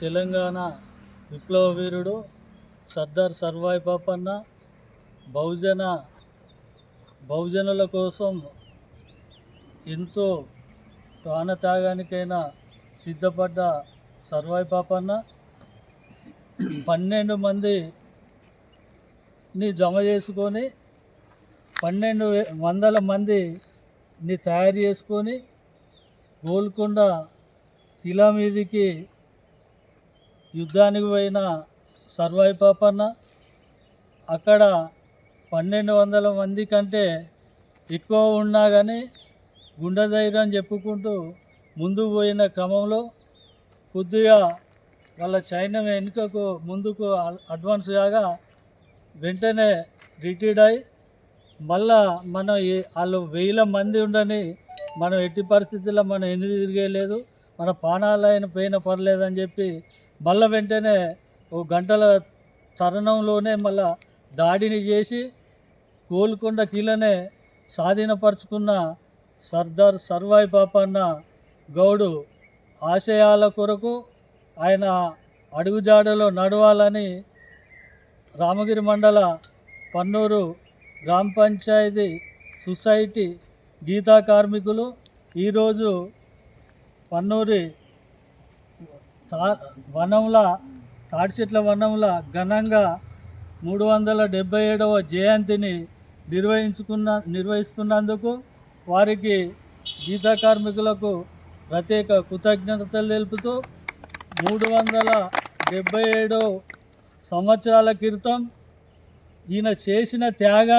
తెలంగాణ విప్లవ వీరుడు సర్దార్ సర్వాయి పాపన్న బహుజన బహుజనుల కోసం ఎంతో ప్రాణత్యాగానికైనా సిద్ధపడ్డ సర్వాయి పాపన్న పన్నెండు మందిని జమ చేసుకొని పన్నెండు వందల మందిని తయారు చేసుకొని గోల్కొండ కిలా మీదికి యుద్ధానికి పోయిన సర్వాయి పాపన్న అక్కడ పన్నెండు వందల మంది కంటే ఎక్కువ ఉన్నా కానీ గుండె ధైర్యం చెప్పుకుంటూ ముందుకు పోయిన క్రమంలో కొద్దిగా వాళ్ళ చైనా వెనుకకు ముందుకు అడ్వాన్స్ కాగా వెంటనే రిటైర్డ్ అయి మళ్ళా మనం వాళ్ళు వేల మంది ఉండని మనం ఎట్టి పరిస్థితుల్లో మనం ఎందుకు తిరిగేయలేదు మన ప్రాణాలు అయిన పోయిన పర్లేదని చెప్పి మళ్ళా వెంటనే ఓ గంటల తరుణంలోనే మళ్ళా దాడిని చేసి గోల్కొండ కిలనే స్వాధీనపరుచుకున్న సర్దార్ సర్వాయి పాపన్న గౌడు ఆశయాల కొరకు ఆయన అడుగుజాడలో నడవాలని రామగిరి మండల పన్నూరు గ్రామ పంచాయతీ సొసైటీ గీతా కార్మికులు ఈరోజు పన్నూరి తా వనంల తాడి చెట్ల వనంల ఘనంగా మూడు వందల డెబ్బై ఏడవ జయంతిని నిర్వహించుకున్న నిర్వహిస్తున్నందుకు వారికి గీతా కార్మికులకు ప్రత్యేక కృతజ్ఞతలు తెలుపుతూ మూడు వందల డెబ్బై ఏడు సంవత్సరాల క్రితం ఈయన చేసిన త్యాగాన్ని